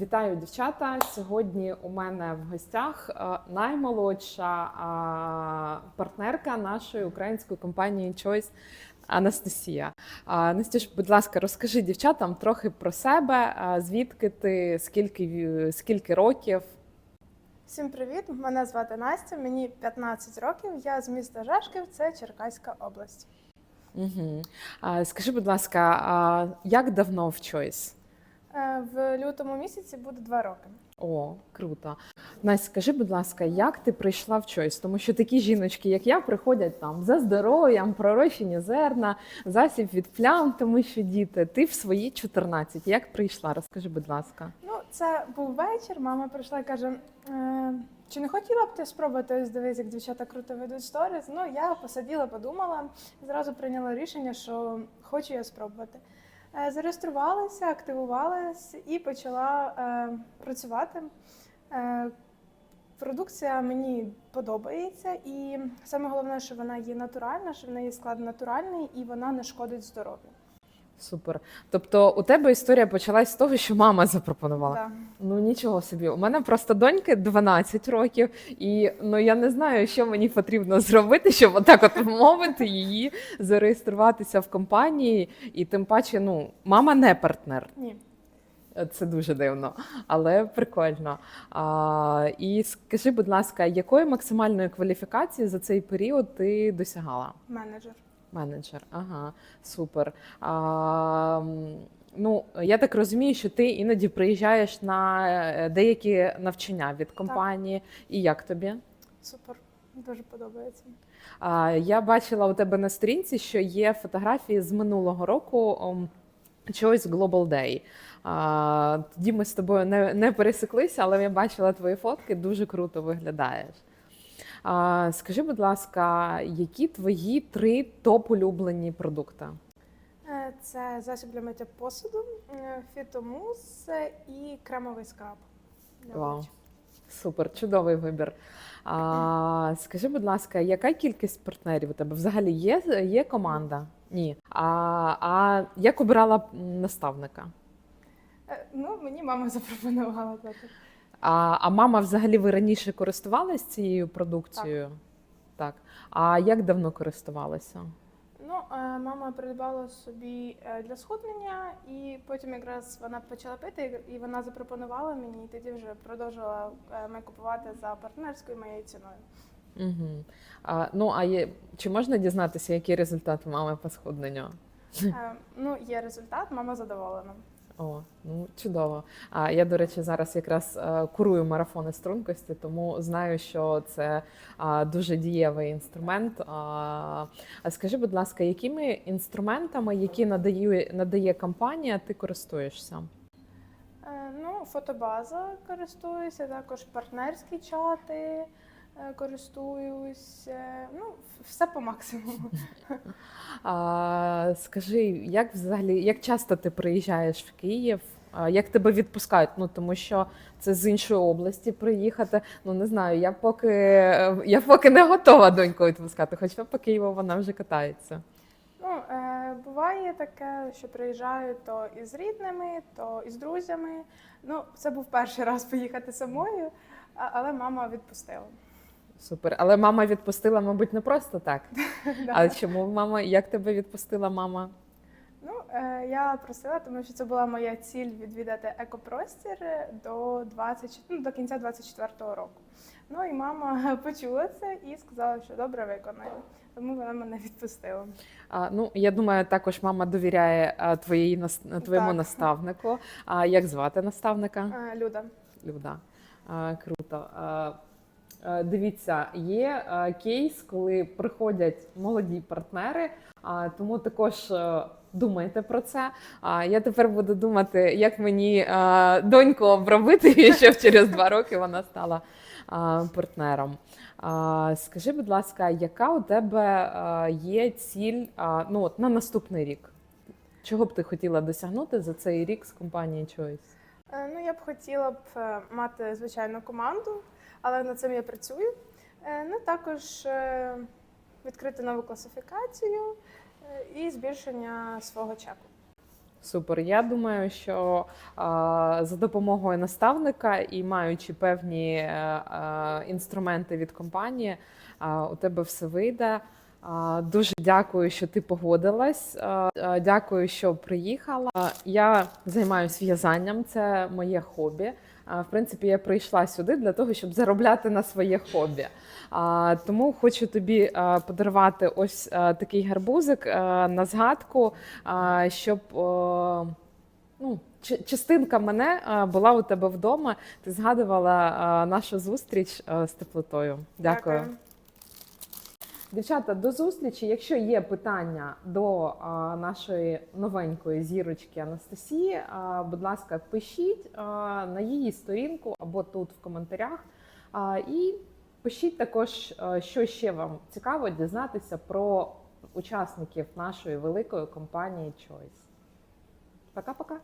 Вітаю, дівчата! Сьогодні у мене в гостях е, наймолодша партнерка нашої української компанії Choice Анастасія. Настюш, будь ласка, розкажи дівчатам трохи про себе, звідки ти, скільки, скільки років. Всім привіт! Мене звати Настя, мені 15 років. Я з міста Жашків, це Черкаська область. Угу. Скажи, будь ласка, як давно в Choice? Е, В лютому місяці буде два роки. О, круто. Настя, скажи, будь ласка, як ти прийшла в Choice? Тому що такі жіночки, як я, приходять там за здоров'ям, пророщені зерна, засіб від плям, тому що діти, ти в свої 14. Як прийшла? Розкажи, будь ласка. Ну, це був вечір. Мама прийшла і каже: е, чи не хотіла б ти спробувати ось дивись, як дівчата круто ведуть сторіс? Ну, я посиділа, подумала, зразу прийняла рішення, що хочу я спробувати. Е, Зареєструвалася, активувалася і почала е, працювати. Е, Продукція мені подобається, і саме головне, що вона є натуральна, що в неї склад натуральний і вона не шкодить здоров'ю. Супер. Тобто, у тебе історія почалась з того, що мама запропонувала. Да. Ну нічого собі. У мене просто доньки 12 років, і ну я не знаю, що мені потрібно зробити, щоб отак от вмовити її зареєструватися в компанії. І тим паче, ну, мама не партнер. Ні. Це дуже дивно, але прикольно. А, і скажи, будь ласка, якої максимальної кваліфікації за цей період ти досягала? Менеджер. Менеджер, ага, супер. А, ну, я так розумію, що ти іноді приїжджаєш на е, деякі навчання від компанії. І як тобі? Супер. Дуже подобається. А, я бачила у тебе на сторінці, що є фотографії з минулого року. Choice Global Day. А, тоді ми з тобою не, не пересеклися, але я бачила твої фотки, дуже круто виглядаєш. Скажи, будь ласка, які твої три топ-улюблені продукти? Е, Це засіб для миття посуду, е, фітомус і кремовий скраб. Вау. Супер, чудовий вибір. А, скажи, будь ласка, яка кількість партнерів у тебе? Взагалі є, є команда? Ні. А, а як обирала наставника? Е, Ну, мені мама запропонувала так. А, а мама взагалі ви раніше користувалась цією продукцією? Так. А як давно користувалася? Ну, е, мама придбала собі е, для схуднення, і потім якраз вона почала пити, і вона запропонувала мені, і тоді вже продовжила е, ми купувати за партнерською моєю ціною. Угу. А, ну, а є, чи можна дізнатися, який результат мами по схудненню? Е, Ну, є результат, мама задоволена. О, ну чудово. А я, до речі, зараз якраз е, курую марафони стрункості, тому знаю, що це дуже дієвий інструмент. А, скажи, будь ласка, якими інструментами, які надає, надає компанія, ти користуєшся? Е, Ну, фотобаза користуюся, також партнерські чати користуюсь. е, Ну, все по максимуму. А, скажи, як взагалі, як часто ти приїжджаєш в Київ? Як тебе відпускають? Ну тому що це з іншої області приїхати. Ну не знаю, я поки я поки не готова доньку відпускати, хоча по Києву вона вже катається. Ну, е, буває таке, що приїжджаю то із рідними, то із друзями. Ну, це був перший раз поїхати самою, але мама відпустила. Супер. Але мама відпустила, мабуть, не просто так. А чому мама? Як тебе відпустила мама? Ну, е, я просила, тому що це була моя ціль відвідати екопростір до 20, ну, до кінця 24-го року. Ну і мама почула це і сказала, що добре виконаю. Тому вона мене відпустила. А, ну я думаю, також мама довіряє твоїй твоєму Так. наставнику. А як звати наставника? Е, Люда. Люда. А, круто. А, дивіться, є кейс, коли приходять молоді партнери, а, тому також. е, Думайте про це. А я тепер буду думати, як мені доньку обробити, щоб через два роки вона стала партнером. Скажи, будь ласка, яка у тебе є ціль ну, от, на наступний рік? Чого б ти хотіла досягнути за цей рік з компанії Choice? Е, Ну, я б хотіла б е, мати звичайну команду, але над цим я працюю. Е, Ну, також е, відкрити нову класифікацію е, і збільшення свого чеку. Супер. Я думаю, що за допомогою наставника і маючи певні інструменти від компанії, у тебе все вийде. Дуже дякую, що ти погодилась. Дякую, що приїхала. Я займаюся в'язанням, це моє хобі. В принципі, я прийшла сюди для того, щоб заробляти на своє хобі. Тому хочу тобі подарувати ось такий гарбузик на згадку, щоб ну, частинка мене була у тебе вдома. Ти згадувала нашу зустріч з теплотою. Дякую. Дівчата, до зустрічі. Якщо є питання до а, нашої новенької зірочки Анастасії, а, будь ласка, пишіть а, на її сторінку або тут в коментарях. А, і пишіть також, а, що ще вам цікаво дізнатися про учасників нашої великої компанії Choice. Пока-пока.